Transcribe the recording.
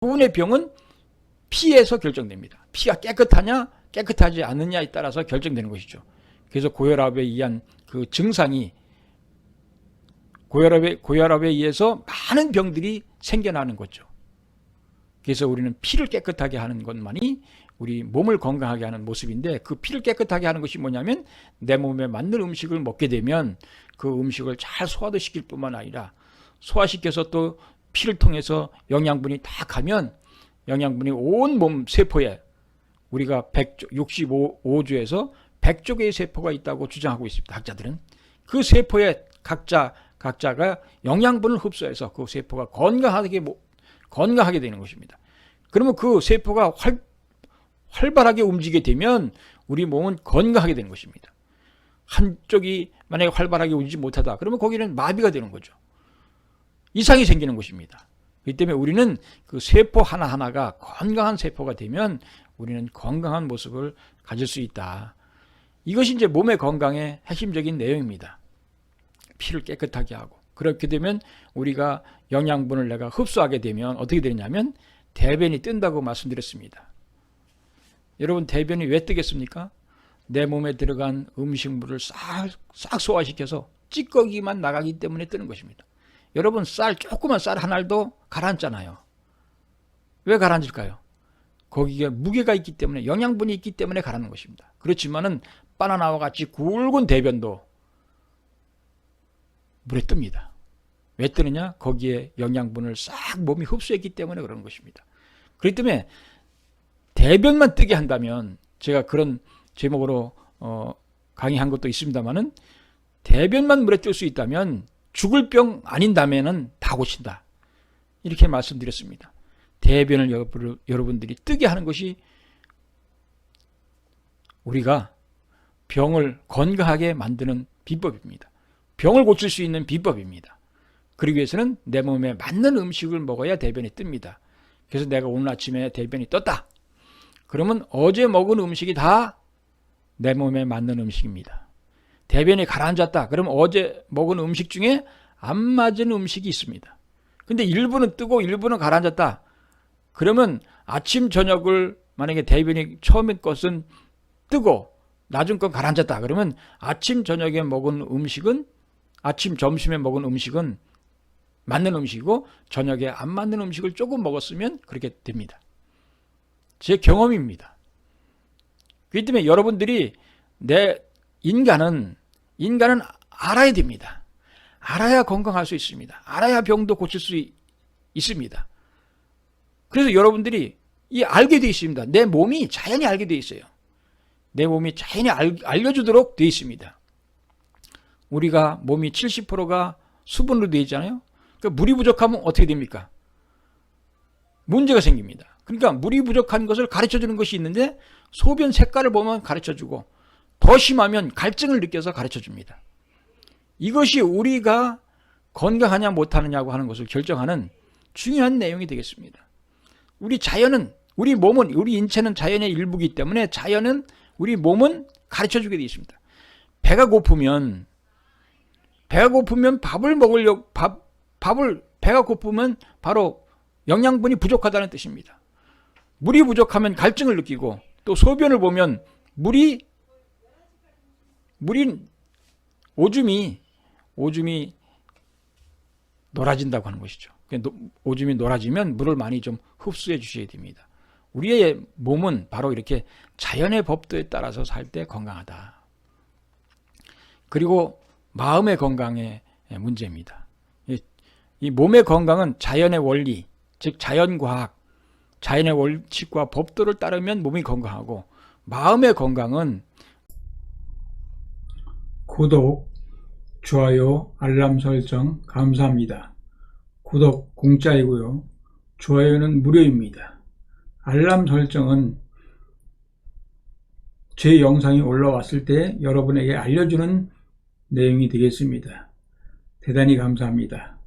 대부분의 병은 피에서 결정됩니다. 피가 깨끗하냐 깨끗하지 않느냐에 따라서 결정되는 것이죠. 그래서 고혈압에 의한 그 증상이 고혈압에 고혈압에 의해서 많은 병들이 생겨나는 거죠. 그래서 우리는 피를 깨끗하게 하는 것만이 우리 몸을 건강하게 하는 모습인데 그 피를 깨끗하게 하는 것이 뭐냐면 내 몸에 맞는 음식을 먹게 되면 그 음식을 잘 소화도 시킬 뿐만 아니라 소화시켜서 또 피를 통해서 영양분이 다 가면 영양분이 온 몸 세포에 우리가 100조, 65조에서 100조 개의 세포가 있다고 주장하고 있습니다. 학자들은 그 세포에 각자 각자가 영양분을 흡수해서 그 세포가 건강하게 모- 건강하게 되는 것입니다. 그러면 그 세포가 활, 활발하게 움직이게 되면 우리 몸은 건강하게 되는 것입니다. 한쪽이 만약에 활발하게 움직이지 못하다 그러면 거기는 마비가 되는 거죠. 이상이 생기는 것입니다. 그렇기 때문에 우리는 그 세포 하나하나가 건강한 세포가 되면 우리는 건강한 모습을 가질 수 있다. 이것이 이제 몸의 건강의 핵심적인 내용입니다. 피를 깨끗하게 하고 그렇게 되면 우리가 영양분을 내가 흡수하게 되면 어떻게 되냐면 대변이 뜬다고 말씀드렸습니다. 여러분 대변이 왜 뜨겠습니까? 내 몸에 들어간 음식물을 싹, 싹 소화시켜서 찌꺼기만 나가기 때문에 뜨는 것입니다. 여러분 쌀 조그만 쌀 한 알도 가라앉잖아요. 왜 가라앉을까요? 거기에 무게가 있기 때문에 영양분이 있기 때문에 가라앉는 것입니다. 그렇지만은 바나나와 같이 굵은 대변도 물에 뜹니다. 왜 뜨느냐? 거기에 영양분을 싹 몸이 흡수했기 때문에 그러는 것입니다. 그렇기 때문에 대변만 뜨게 한다면 제가 그런 제목으로 어, 강의한 것도 있습니다만은 대변만 물에 뜰 수 있다면 죽을 병 아닌다면은 다 고친다. 이렇게 말씀드렸습니다. 대변을 여러분- 여러분들이 뜨게 하는 것이 우리가 병을 건강하게 만드는 비법입니다. 병을 고칠 수 있는 비법입니다. 그러기 위해서는 내 몸에 맞는 음식을 먹어야 대변이 뜹니다. 그래서 내가 오늘 아침에 대변이 떴다. 그러면 어제 먹은 음식이 다 내 몸에 맞는 음식입니다. 대변이 가라앉았다. 그러면 어제 먹은 음식 중에 안 맞은 음식이 있습니다. 근데 일부는 뜨고 일부는 가라앉았다. 그러면 아침 저녁을 만약에 대변이 처음에 것은 뜨고 낮은 건 가라앉았다. 그러면 아침 저녁에 먹은 음식은 아침 점심에 먹은 음식은 맞는 음식이고 저녁에 안 맞는 음식을 조금 먹었으면 그렇게 됩니다. 제 경험입니다. 그렇기 때문에 여러분들이 내 인간은 인간은 알아야 됩니다. 알아야 건강할 수 있습니다. 알아야 병도 고칠 수 있- 있습니다. 그래서 여러분들이 이 알게 되어 있습니다. 내 몸이 자연히 알게 되어 있어요. 내 몸이 자연히 알, 알려주도록 되어 있습니다. 우리가 몸이 70%가 수분으로 되어 있잖아요. 그러니까 물이 부족하면 어떻게 됩니까? 문제가 생깁니다. 그러니까 물이 부족한 것을 가르쳐 주는 것이 있는데 소변 색깔을 보면 가르쳐 주고 더 심하면 갈증을 느껴서 가르쳐 줍니다. 이것이 우리가 건강하냐 못하느냐고 하는 것을 결정하는 중요한 내용이 되겠습니다. 우리 자연은 우리 몸은 우리 인체는 자연의 일부이기 때문에 자연은 우리 몸은 가르쳐 주게 되어 있습니다. 배가 고프면 배가 고프면 밥을 먹으려고 밥 밥을 배가 고프면 바로 영양분이 부족하다는 뜻입니다. 물이 부족하면 갈증을 느끼고 또 소변을 보면 물이 물이 오줌이 오줌이 노라진다고 하는 것이죠. 오줌이 노라지면 물을 많이 좀 흡수해 주셔야 됩니다. 우리의 몸은 바로 이렇게 자연의 법도에 따라서 살 때 건강하다. 그리고 마음의 건강의 문제입니다. 이- 이 몸의 건강은 자연의 원리, 즉 자연과학, 자연의 원칙과 법도를 따르면 몸이 건강하고 마음의 건강은 구독, 좋아요, 알람 설정 감사합니다. 구독 공짜이고요. 좋아요는 무료입니다. 알람 설정은 제 영상이 올라왔을 때 여러분에게 알려주는 내용이 되겠습니다. 대단히 감사합니다.